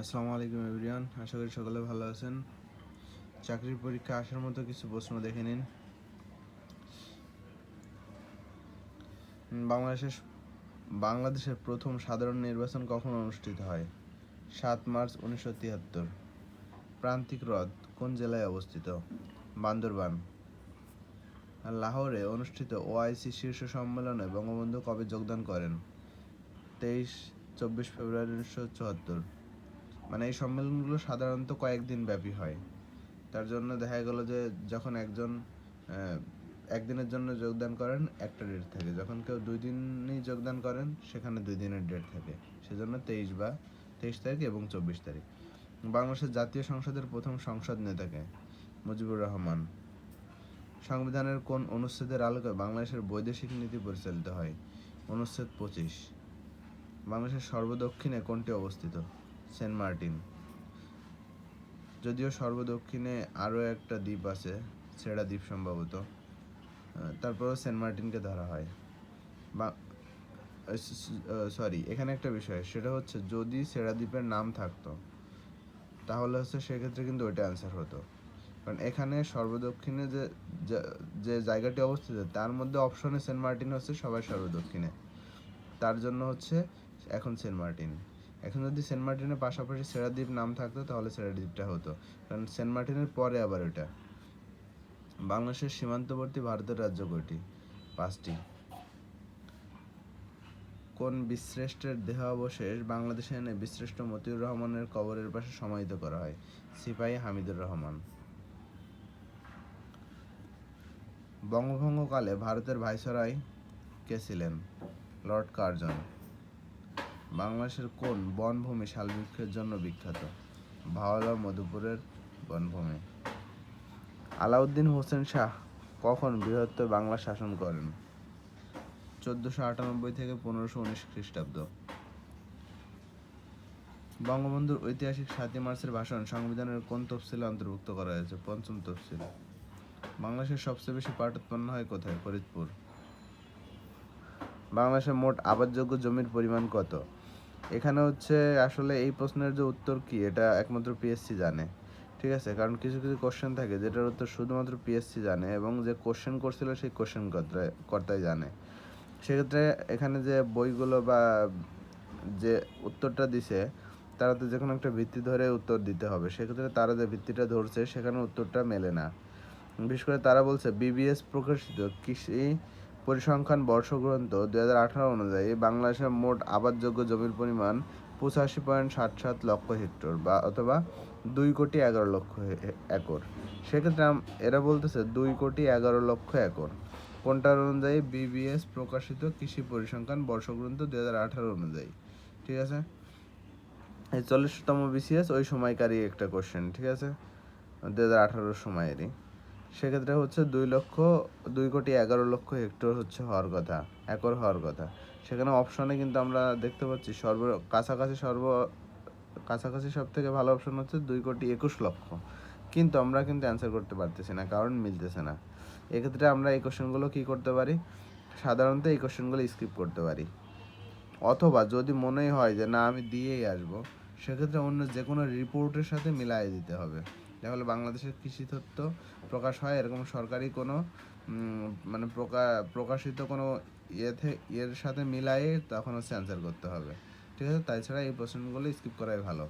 আসসালামু আলাইকুম এভরিওয়ান আশা করি সকলে ভালো আছেন। চাকরির পরীক্ষা আসার মতো কিছু প্রশ্ন দেখে নিন। বাংলাদেশের বাংলাদেশের প্রথম সাধারণ নির্বাচন কখন অনুষ্ঠিত হয়? সাত মার্চ উনিশশো তিয়াত্তর। প্রান্তিক হ্রদ কোন জেলায় অবস্থিত? বান্দরবান। লাহোরে অনুষ্ঠিত ওআইসি শীর্ষ সম্মেলনে বঙ্গবন্ধু কবে যোগদান করেন? তেইশ, চব্বিশ ফেব্রুয়ারি উনিশশো চুয়াত্তর। মানে এই সম্মেলনগুলো সাধারণত কয়েকদিন ব্যাপী হয়। তার জন্য দেখা গেল যে যখন একজন একদিনের জন্য যোগদান করেন, একটা ডেট থাকে। যখন কেউ দুই দিনই যোগদান করেন, সেখানে দুই দিনের ডেট থাকে। সেজন্য তেইশ বা তেইশ তারিখ এবং চব্বিশ তারিখ। বাংলাদেশের জাতীয় সংসদের প্রথম সংসদ নেতাকে মুজিবুর রহমান। সংবিধানের কোন অনুচ্ছেদের আলোকে বাংলাদেশের বৈদেশিক নীতি পরিচালিত হয়? অনুচ্ছেদ পঁচিশ। বাংলাদেশের সর্বদক্ষিণে কোনটি অবস্থিত? Saint Martin. যদিও সর্বদক্ষিণে আরও একটা দ্বীপ আছে, সেরা দ্বীপ সম্ভবত তারপরেও সেন্ট মার্টিনকে ধরা হয়। বা সরি, এখানে একটা বিষয়, সেটা হচ্ছে যদি সেরা দ্বীপের নাম থাকতো, তাহলে হচ্ছে সেক্ষেত্রে কিন্তু ওইটা অ্যান্সার হতো। কারণ এখানে সর্বদক্ষিণে যে- যে জায়গাটি অবস্থিত, তার মধ্যে অপশনে সেন্ট মার্টিন হচ্ছে সবাই সর্বদক্ষিণে। তার জন্য হচ্ছে এখন সেন্ট মার্টিন। এখন যদি সেন্ট মার্টিনের পাশাপাশি সেরাদ্বীপ নাম থাকতো, তাহলে সেরাদ্বীপটা হতো। কারণ সেন্ট মার্টিনের পরে আবার ওটা। বাংলাদেশের সীমান্তবর্তী ভারতের রাজ্য কয়টি? পাঁচটি। কোন বীরশ্রেষ্ঠের দেহাবশেষ বাংলাদেশে এনে বিশ্রেষ্ঠ মতিউর রহমানের কবরের পাশে সমাহিত করা হয়? সিপাহী হামিদুর রহমান। বঙ্গভঙ্গকালে ভারতের ভাইসরয় কে ছিলেন? Lord Curzon. বাংলাদেশের কোন বনভূমি শালবৃক্ষের জন্য বিখ্যাত? ভাওয়ালা মধুপুরের বনভূমি। আলাউদ্দিন হোসেন শাহ কখন বৃহত্তর বাংলা শাসন করেন? চোদ্দোশো আটানব্বই থেকে পনেরোশো উনিশ খ্রিস্টাব্দ। বঙ্গবন্ধুর ঐতিহাসিক সাতই মার্চের ভাষণ সংবিধানের কোন তফসিলে অন্তর্ভুক্ত করা হয়েছে? পঞ্চম তফসিল। বাংলাদেশের সবচেয়ে বেশি পাট উৎপন্ন হয় কোথায়? ফরিদপুর। বাংলাদেশের মোট আবাদযোগ্য জমির পরিমাণ কত? এখানে হচ্ছে আসলে এই প্রশ্নের যে উত্তর কি, এটা একমাত্র পিএসসি জানে, ঠিক আছে? কারণ কিছু কিছু কোশ্চেন থাকে যেটার উত্তর শুধুমাত্র পিএসসি জানে এবং যে কোশ্চেন করছিল সেই কোশ্চেন কর্তাই জানে। সেক্ষেত্রে এখানে যে বইগুলো বা যে উত্তরটা দিছে তারা তো যে কোনো একটা ভিত্তি ধরে উত্তর দিতে হবে। সেক্ষেত্রে তারা যে ভিত্তিটা ধরছে, সেখানে উত্তরটা মেলে না। বিশেষ করে তারা বলছে বিবিএস প্রকাশিত কৃষি পরিসংখ্যান বর্ষগ্রন্থ দুই হাজার আঠারো অনুযায়ী বাংলাদেশের মোট আবাদযোগ্য জমির পরিমাণ পঁচাশি পয়েন্ট ষাট সাত লক্ষ হেক্টর বা অথবা দুই কোটি এগারো লক্ষ একর। সেক্ষেত্রে এরা বলতেছে দুই কোটি এগারো লক্ষ একর। কোনটার অনুযায়ী বিবিএস প্রকাশিত কৃষি পরিসংখ্যান বর্ষগ্রন্থ দুই হাজার আঠারো অনুযায়ী। ঠিক আছে? চল্লিশতম বিসিএস ওই সময়কারই একটা কোশ্চেন ঠিক আছে? দু হাজার আঠারোর সময়েরই। সেক্ষেত্রে হচ্ছে দুই লক্ষ, দুই কোটি এগারো লক্ষ হেক্টর হচ্ছে হওয়ার কথা, একর হওয়ার কথা। সেখানে অপশনে কিন্তু আমরা দেখতে পাচ্ছি সর্ব, কাছাকাছি সর্ব, কাছাকাছি সব থেকে ভালো অপশন হচ্ছে দুই কোটি একুশ লক্ষ। কিন্তু আমরা কিন্তু অ্যান্সার করতে পারতেছি না, কারণ মিলতেছে না। এক্ষেত্রে আমরা এই কোশ্চেনগুলো কী করতে পারি? সাধারণত এই কোশ্চেনগুলো স্কিপ করতে পারি। অথবা যদি মনেই হয় যে না, আমি দিয়েই আসব, সেক্ষেত্রে অন্য যে কোনো রিপোর্টের সাথে মিলাই দিতে হবে। তাহলে বাংলাদেশের কৃষি তথ্য প্রকাশ হয়। এরকম সরকারি কোনো মানে প্রকা- প্রকাশিত কোনো ইয়েতে, ইয়ের সাথে মিলাই তখন হচ্ছে অ্যান্সার করতে হবে। ঠিক আছে? তাছাড়া এই প্রশ্নগুলো স্কিপ করাই ভালো।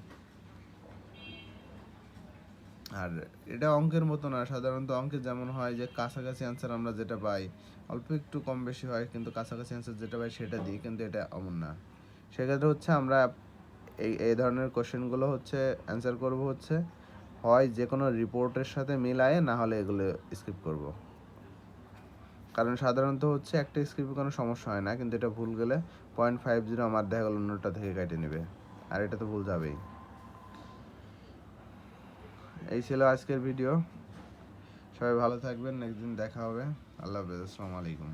আর এটা অঙ্কের মতো না। সাধারণত অঙ্কে যেমন হয় যে কাছাকাছি অ্যান্সার আমরা যেটা পাই, অল্প একটু কম বেশি হয়, কিন্তু কাছাকাছি অ্যান্সার যেটা পাই সেটা দিই, কিন্তু এটা এমন না। সেক্ষেত্রে হচ্ছে আমরা এই এই ধরনের কোশ্চেনগুলো হচ্ছে অ্যান্সার করব হচ্ছে। হয় যে কোনো রিপোর্টের সাথে মিলায়ে না হলে এগুলো স্কিপ করব। কারণ সাধারণত হচ্ছে একটা স্ক্রিপ্টে কোনো সমস্যা হয় না, কিন্তু এটা ভুল গেলে পয়েন্ট ফাইভ জিরো আমার দেখা গেল অন্যটা থেকে কেটে নেবে। আর এটা তো ভুল যাবেই। এই ছিল আজকের ভিডিও সবাই ভালো থাকবেন, নেক্সট দিন দেখা হবে। আল্লাহ হাফেজ, আসসালামু আলাইকুম।